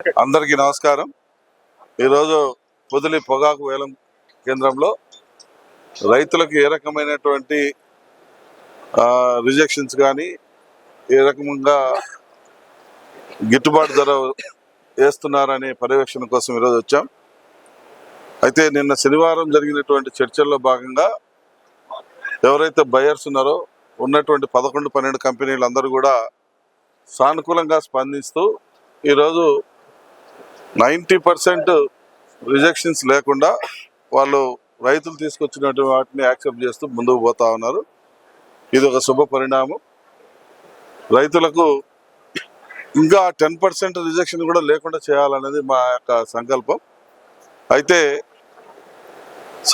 అందరికీ నమస్కారం. ఈరోజు పొదిలి పొగాకు వేలం కేంద్రంలో రైతులకు ఏ రకమైనటువంటి రిజెక్షన్స్ కానీ ఏ రకంగా గిట్టుబాటు ధర వేస్తున్నారనే పర్యవేక్షణ కోసం ఈరోజు వచ్చాం. అయితే నిన్న శనివారం జరిగినటువంటి చర్చల్లో భాగంగా ఎవరైతే బయర్స్ ఉన్నారో ఉన్నటువంటి పదకొండు పన్నెండు కంపెనీలు అందరూ కూడా సానుకూలంగా స్పందిస్తూ ఈరోజు నైంటీ పర్సెంట్ రిజెక్షన్స్ లేకుండా వాళ్ళు రైతులు తీసుకొచ్చినటువంటి వాటిని యాక్సెప్ట్ చేస్తూ ముందుకు పోతా ఉన్నారు. ఇది ఒక శుభ పరిణామం. రైతులకు ఇంకా టెన్ పర్సెంట్ రిజెక్షన్ కూడా లేకుండా చేయాలనేది మా యొక్క సంకల్పం. అయితే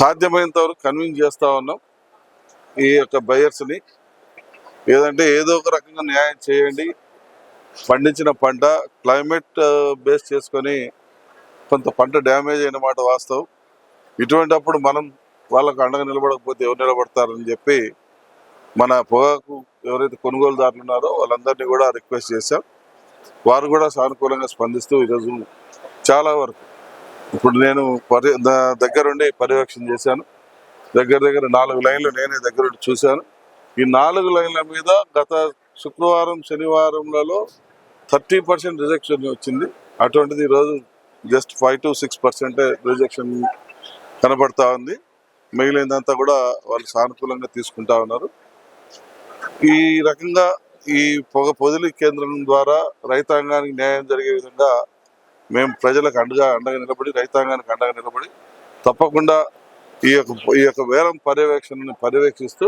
సాధ్యమైనంత వరకు కన్విన్స్ చేస్తూ ఉన్నాం ఈ యొక్క బయర్స్ని. ఏదంటే ఏదో ఒక రకంగా న్యాయం చేయండి. పండించిన పంట క్లైమేట్ బేస్ చేసుకొని కొంత పంట డ్యామేజ్ అయిన మాట వాస్తవం. ఇటువంటప్పుడు మనం వాళ్ళకు అండగా నిలబడకపోతే ఎవరు నిలబడతారని చెప్పి మన పొగాకు ఎవరైతే కొనుగోలుదారులు ఉన్నారో వాళ్ళందరినీ కూడా రిక్వెస్ట్ చేశాం. వారు కూడా సానుకూలంగా స్పందిస్తూ ఈరోజు చాలా వరకు ఇప్పుడు నేను పరి దగ్గరుండి పర్యవేక్షణ చేశాను. దగ్గర దగ్గర నాలుగు లైన్లు నేనే దగ్గరుండి చూశాను. ఈ నాలుగు లైన్ల మీద గత శుక్రవారం శనివారంలలో థర్టీ పర్సెంట్ రిజెక్షన్ వచ్చింది. అటువంటిది ఈరోజు జస్ట్ ఫైవ్ టు సిక్స్ పర్సెంటే రిజెక్షన్ కనబడతా ఉంది. మిగిలిందంతా కూడా వాళ్ళు సానుకూలంగా తీసుకుంటా ఉన్నారు. ఈ రకంగా ఈ పొగ పొదిలి కేంద్రం ద్వారా రైతాంగానికి న్యాయం జరిగే విధంగా మేము ప్రజలకు అండగా అండగా నిలబడి రైతాంగానికి అండగా నిలబడి తప్పకుండా ఈ యొక్క ఈ యొక్క వేలం పర్యవేక్షణని పర్యవేక్షిస్తూ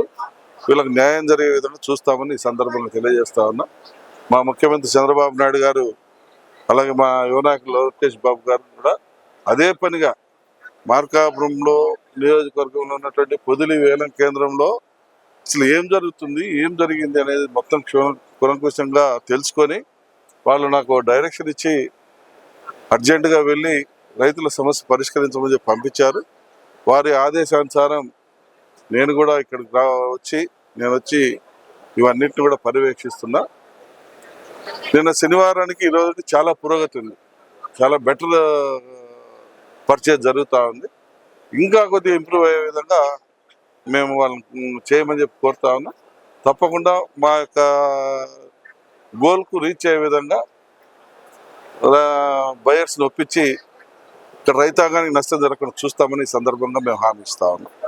వీళ్ళకి న్యాయం జరిగే విధంగా చూస్తామని ఈ సందర్భంగా తెలియజేస్తా ఉన్నా. మా ముఖ్యమంత్రి చంద్రబాబు నాయుడు గారు అలాగే మా యువనాయకులు లోకేష్ బాబు గారు కూడా అదే పనిగా మార్కాపురంలో నియోజకవర్గంలో ఉన్నటువంటి పొదిలి వేలం కేంద్రంలో అసలు ఏం జరుగుతుంది ఏం జరిగింది అనేది మొత్తం క్షు- కులంకుశంగా తెలుసుకొని వాళ్ళు నాకు డైరెక్షన్ ఇచ్చి అర్జెంటుగా వెళ్ళి రైతుల సమస్య పరిష్కరించమని చెప్పి పంపించారు. వారి ఆదేశానుసారం నేను కూడా ఇక్కడికి రా వచ్చి నేను వచ్చి ఇవన్నిటిని కూడా పర్యవేక్షిస్తున్నా. నిన్న శనివారానికి ఈ చాలా పురోగతి ఉంది. చాలా బెటర్ పర్చేజ్ జరుగుతూ ఉంది. ఇంకా కొద్దిగా ఇంప్రూవ్ అయ్యే విధంగా మేము వాళ్ళని చేయమని చెప్పి కోరుతా ఉన్నాం. తప్పకుండా మా యొక్క గోల్కు రీచ్ అయ్యే విధంగా బయర్స్ని ఒప్పించి ఇక్కడ రైతాంగానికి నష్టం జరగకుండా చూస్తామని ఈ సందర్భంగా మేము హామీ ఇస్తా ఉన్నాం.